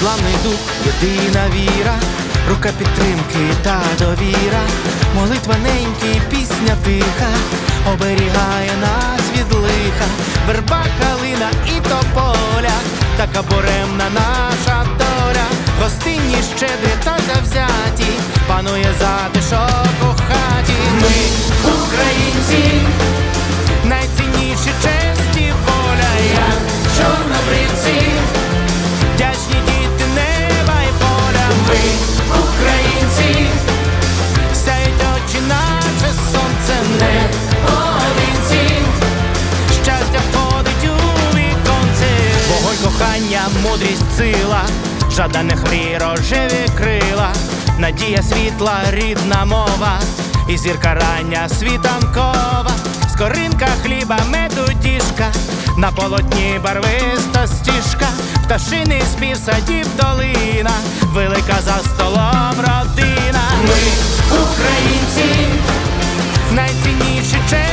єдина віра, рука підтримки та довіра, молитва неньки, пісня тиха, оберігає нас від лиха, верба, калина і тополя, така буремна наша доля, гостинні щедрі та завзяті, панує затишок у хаті. Ми, українці, найцінніші честь і воля, як чорнобривці, бажання, мудрість, сила, жаданих мрій рожеві крила, надія світла, рідна мова, і зірка рання світанкова, скоринка хліба, меду діжка, на полотні барвиста стіжка, пташиний спів садів долина, велика за столом родина. Ми, українці, найцінніші честь.